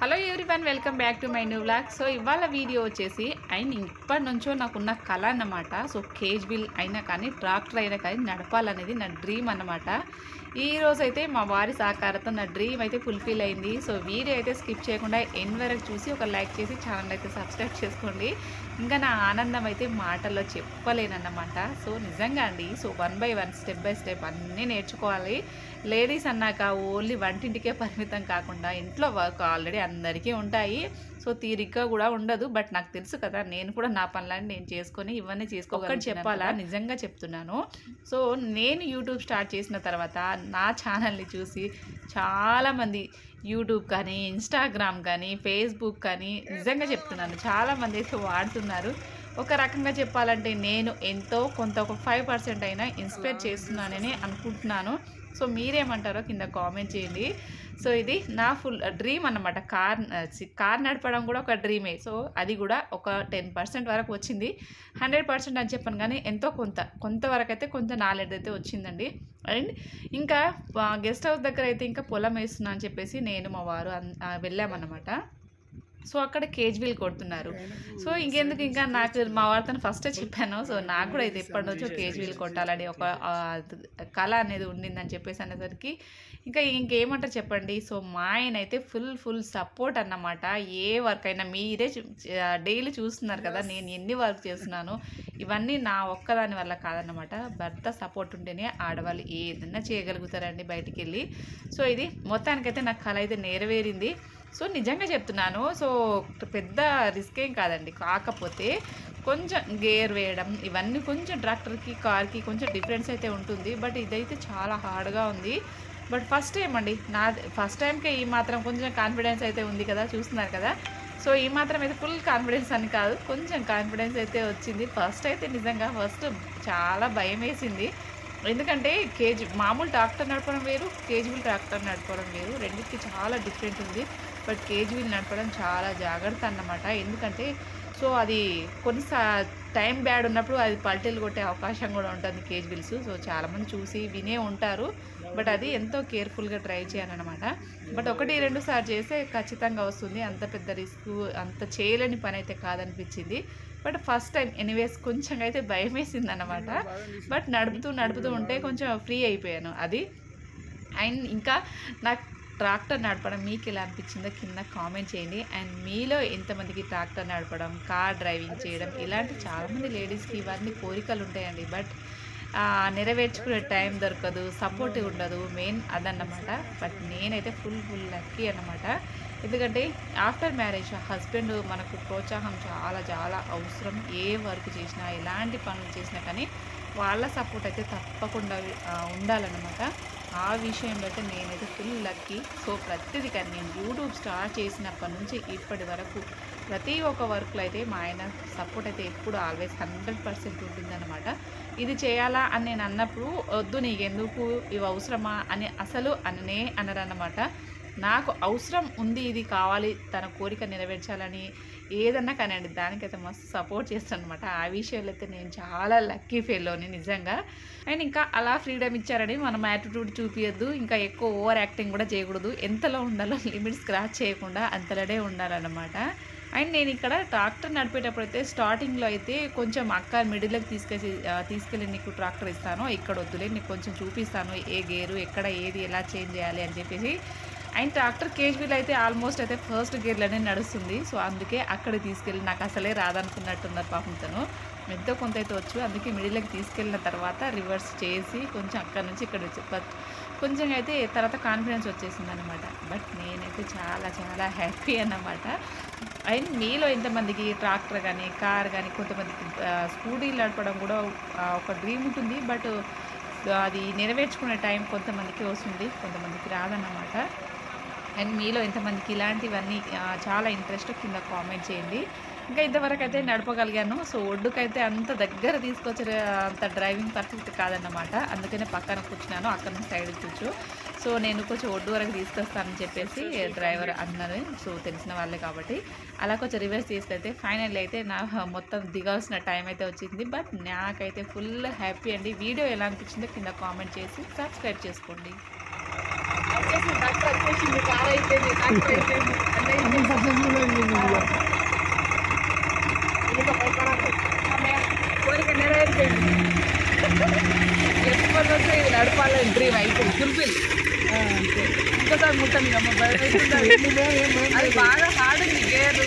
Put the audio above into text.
Hello one welcome back to my new vlog so ఇవాళ video వచ్చేసి ఆయన ఇప్పటి నుంచో నాకున్న కళ అన్నమాట. సో కేజ్ బిల్ అయినా కానీ ట్రాక్టర్ అయినా కానీ నడపాలనేది నా డ్రీమ్ అన్నమాట. ఈ రోజు అయితే మా వారి సహకారంతో నా డ్రీమ్ అయితే ఫుల్ఫిల్ అయింది. సో వీడియో అయితే స్కిప్ చేయకుండా ఎన్ వరకు చూసి ఒక లైక్ చేసి ఛానల్ అయితే సబ్స్క్రైబ్ చేసుకోండి. ఇంకా నా ఆనందం అయితే మాటల్లో చెప్పలేనన్నమాట సో నిజంగా అండి so one by one step by step అన్నీ నేర్చుకోవాలి. లేడీస్ అన్నాక ఓన్లీ వంటింటికే పరిమితం కాకుండా ఇంట్లో వర్క్ ఆల్రెడీ అందరికీ ఉంటాయి. సో తీరిగ్గా కూడా ఉండదు. బట్ నాకు తెలుసు కదా నేను కూడా నా పనులన్నీ నేను చేసుకొని ఇవన్నీ చేసుకోగలను చెప్పాలా? నిజంగా చెప్తున్నాను. సో నేను యూట్యూబ్ స్టార్ట్ చేసిన తర్వాత నా ఛానల్ని చూసి చాలామంది యూట్యూబ్ కానీ ఇన్స్టాగ్రామ్ కానీ ఫేస్బుక్ కానీ నిజంగా చెప్తున్నాను చాలామంది అయితే వాడుతున్నారు. ఒక రకంగా చెప్పాలంటే నేను ఎంతో కొంత ఒక ఫైవ్ పర్సెంట్ అయినా ఇన్స్పైర్ చేస్తున్నానని అనుకుంటున్నాను. సో మీరేమంటారో కింద కామెంట్ చేయండి. సో ఇది నా ఫుల్ డ్రీమ్ అన్నమాట. కార్ కార్ నడపడం కూడా ఒక డ్రీమే. సో అది కూడా ఒక టెన్ పర్సెంట్ వరకు వచ్చింది. హండ్రెడ్ పర్సెంట్ అని చెప్పాను కానీ ఎంతో కొంత కొంతవరకు అయితే కొంత నాలెడ్జ్ అయితే వచ్చిందండి. అండ్ ఇంకా గెస్ట్ హౌస్ దగ్గర అయితే ఇంకా పొలం వేస్తున్నా అని చెప్పేసి నేను మా వారు వెళ్ళామన్నమాట. సో అక్కడ కేజ్ బిల్ కొడుతున్నారు. సో ఇంకెందుకు ఇంకా నాకు మా వారితో ఫస్టే చెప్పాను. సో నాకు కూడా అయితే ఎప్పటి నుంచో కేజ్ బిల్ కొట్టాలని ఒక కళ అనేది ఉండిందని చెప్పేసి అనేసరికి ఇంకా ఇంకేమంటారు చెప్పండి? సో మా ఆయన అయితే ఫుల్ ఫుల్ సపోర్ట్ అన్నమాట. ఏ వర్క్ అయినా మీరే డైలీ చూస్తున్నారు కదా నేను ఎన్ని వర్క్ చేస్తున్నాను? ఇవన్నీ నా ఒక్కదాని వల్ల కాదన్నమాట. భర్త సపోర్ట్ ఉంటేనే ఆడవాళ్ళు ఏదైనా చేయగలుగుతారండి బయటికి వెళ్ళి సో ఇది మొత్తానికైతే నా కళ అయితే నెరవేరింది. సో నిజంగా చెప్తున్నాను సో పెద్ద రిస్క్ ఏం కాదండి. కాకపోతే కొంచెం గేర్ వేయడం ఇవన్నీ కొంచెం ట్రాక్టర్కి కార్కి కొంచెం డిఫరెన్స్ అయితే ఉంటుంది. బట్ ఇదైతే చాలా హార్డ్గా ఉంది. బట్ ఫస్ట్ టైం అండి. నా ఫస్ట్ టైంకే ఈ మాత్రం కొంచెం కాన్ఫిడెన్స్ అయితే ఉంది కదా చూస్తున్నారు కదా. సో ఈ మాత్రం అయితే ఫుల్ కాన్ఫిడెన్స్ అని కాదు కొంచెం కాన్ఫిడెన్స్ అయితే వచ్చింది. ఫస్ట్ అయితే నిజంగా ఫస్ట్ చాలా భయం వేసింది. ఎందుకంటే కేజీ మామూలు ట్రాక్టర్ నడపడం వేరు కేజీబుల్ ట్రాక్టర్ నడపడం వేరు. రెండింటికి చాలా డిఫరెంట్ ఉంది. బట్ కేజీవీలు నడపడం చాలా జాగ్రత్త అన్నమాట. ఎందుకంటే సో అది కొన్ని టైం బ్యాడ్ ఉన్నప్పుడు అది పల్టీలు కొట్టే అవకాశం కూడా ఉంటుంది కేజీవీల్స్ బిల్స్ సో చాలామంది చూసి వినే ఉంటారు. బట్ అది ఎంతో కేర్ఫుల్గా ట్రై చేయాలన్నమాట. బట్ ఒకటి రెండు సార్లు చేస్తే ఖచ్చితంగా వస్తుంది. అంత పెద్ద రిస్క్ అంత చేయలేని పని అయితే కాదనిపించింది. బట్ ఫస్ట్ టైం ఎనీవేస్ కొంచెం అయితే భయం వేసింది అనమాట బట్ నడుపుతూ నడుపుతూ ఉంటే కొంచెం ఫ్రీ అయిపోయాను. అది అండ్ ఇంకా నాకు ట్రాక్టర్ నడపడం మీకు ఎలా అనిపించిందో కింద కామెంట్ చేయండి. అండ్ మీలో ఎంతమందికి ట్రాక్టర్ నడపడం కార్ డ్రైవింగ్ చేయడం ఇలాంటి చాలామంది లేడీస్కి ఇవన్నీ కోరికలు ఉంటాయండి. బట్ నెరవేర్చుకునే టైం దొరకదు సపోర్ట్ ఉండదు మెయిన్ అదన్నమాట. బట్ నేనైతే ఫుల్ ఫుల్ లక్కీ అన్నమాట. ఎందుకంటే ఆఫ్టర్ మ్యారేజ్ హస్బెండ్ మనకు ప్రోత్సాహం చాలా చాలా అవసరం ఏ వర్క్ చేసినా ఎలాంటి పనులు చేసినా కానీ వాళ్ళ సపోర్ట్ అయితే తప్పకుండా ఉండాలన్నమాట. ఆ విషయంలో అయితే నేనైతే ఫుల్ లక్కీ సో ప్రతిదీ కానీ నేను యూట్యూబ్ స్టార్ట్ చేసినప్పటి నుంచి ఇప్పటి వరకు ప్రతి ఒక్క వర్క్లో అయితే మా ఆయన సపోర్ట్ అయితే ఎప్పుడు ఆల్వేస్ హండ్రెడ్ పర్సెంట్ ఉంటుందన్నమాట. ఇది చేయాలా అని నేను అన్నప్పుడు వద్దు నీకెందుకు? ఇవి అవసరమా? అని అసలు అననే అనరన్నమాట. నాకు అవసరం ఉంది ఇది కావాలి తన కోరిక నెరవేర్చాలని ఏదన్నా కానివ్వండి దానికైతే మస్తు సపోర్ట్ చేస్తాను అనమాట ఆ విషయంలో అయితే నేను చాలా లక్కీ ఫెయిల్లోని నిజంగా. అండ్ ఇంకా అలా ఫ్రీడమ్ ఇచ్చారని మనం యాటిట్యూడ్ చూపించద్దు ఇంకా ఎక్కువ ఓవర్ యాక్టింగ్ కూడా చేయకూడదు. ఎంతలో ఉండాలో లిమిట్స్ క్రాస్ చేయకుండా అంతలోనే ఉండాలన్నమాట. అండ్ నేను ఇక్కడ ట్రాక్టర్ నడిపేటప్పుడు అయితే స్టార్టింగ్లో అయితే కొంచెం అక్క మిడిల్లోకి తీసుకెళ్ళి తీసుకెళ్ళి నీకు ట్రాక్టర్ ఇస్తాను. ఇక్కడ వద్దులే నీకు కొంచెం చూపిస్తాను. ఏ గేరు ఎక్కడ ఏది ఎలా చేంజ్ చేయాలి అని చెప్పేసి అండ్ ట్రాక్టర్ కేజ్ అయితే ఆల్మోస్ట్ అయితే ఫస్ట్ గేర్లోనే నడుస్తుంది. సో అందుకే అక్కడ తీసుకెళ్ళి నాకు అసలే రాదనుకున్నట్టున్నారు పాపం తను. ఎంతో కొంత అయితే వచ్చు. అందుకే మిడిల్కి తీసుకెళ్ళిన తర్వాత రివర్స్ చేసి కొంచెం అక్కడ నుంచి ఇక్కడ కొంచెం అయితే తర్వాత కాన్ఫిడెన్స్ వచ్చేసింది అనమాట బట్ నేనైతే చాలా చాలా హ్యాపీ అన్నమాట. అండ్ మీలో ఎంతమందికి ట్రాక్టర్ కానీ కార్ కానీ కొంతమందికి స్కూటీ స్కూటీలు నడపడం కూడా ఒక డ్రీమ్ ఉంటుంది. బట్ అది నెరవేర్చుకునే టైం కొంతమందికి వస్తుంది కొంతమందికి రాదన్నమాట. అండ్ మీలో ఎంతమందికి ఇలాంటివన్నీ చాలా ఇంట్రెస్ట్ కింద కామెంట్ చేయండి. ఇంకా ఇంతవరకు అయితే నడపగలిగాను. సో ఒడ్డుకైతే అంత దగ్గర తీసుకొచ్చే అంత డ్రైవింగ్ పర్ఫెక్ట్ కాదన్నమాట. అందుకనే పక్కన కూర్చున్నాను అక్కడ నుంచి సైడ్ కూర్చో. సో నేను కొంచెం ఒడ్డు వరకు తీసుకొస్తానని చెప్పేసి డ్రైవర్ అన్నారు. సో తెలిసిన వాళ్ళే కాబట్టి. అలా కొంచెం రివర్స్ చేస్తే ఫైనల్ అయితే నా మొత్తం దిగాల్సిన టైం అయితే వచ్చింది. బట్ నాకైతే ఫుల్ హ్యాపీ అండి. వీడియో ఎలా అనిపించిందో కింద కామెంట్ చేసి సబ్స్క్రైబ్ చేసుకోండి. కోరిక నెరవేరిపోయింది ఎప్పటి నుంచో ఇది నడపాలని డ్రీమ్ అయిపోయింది ఫుల్ఫిల్ ఇంకోసారి ముట్టండి అమ్మ అది బాగా హార్డ్ ఉంది గేరు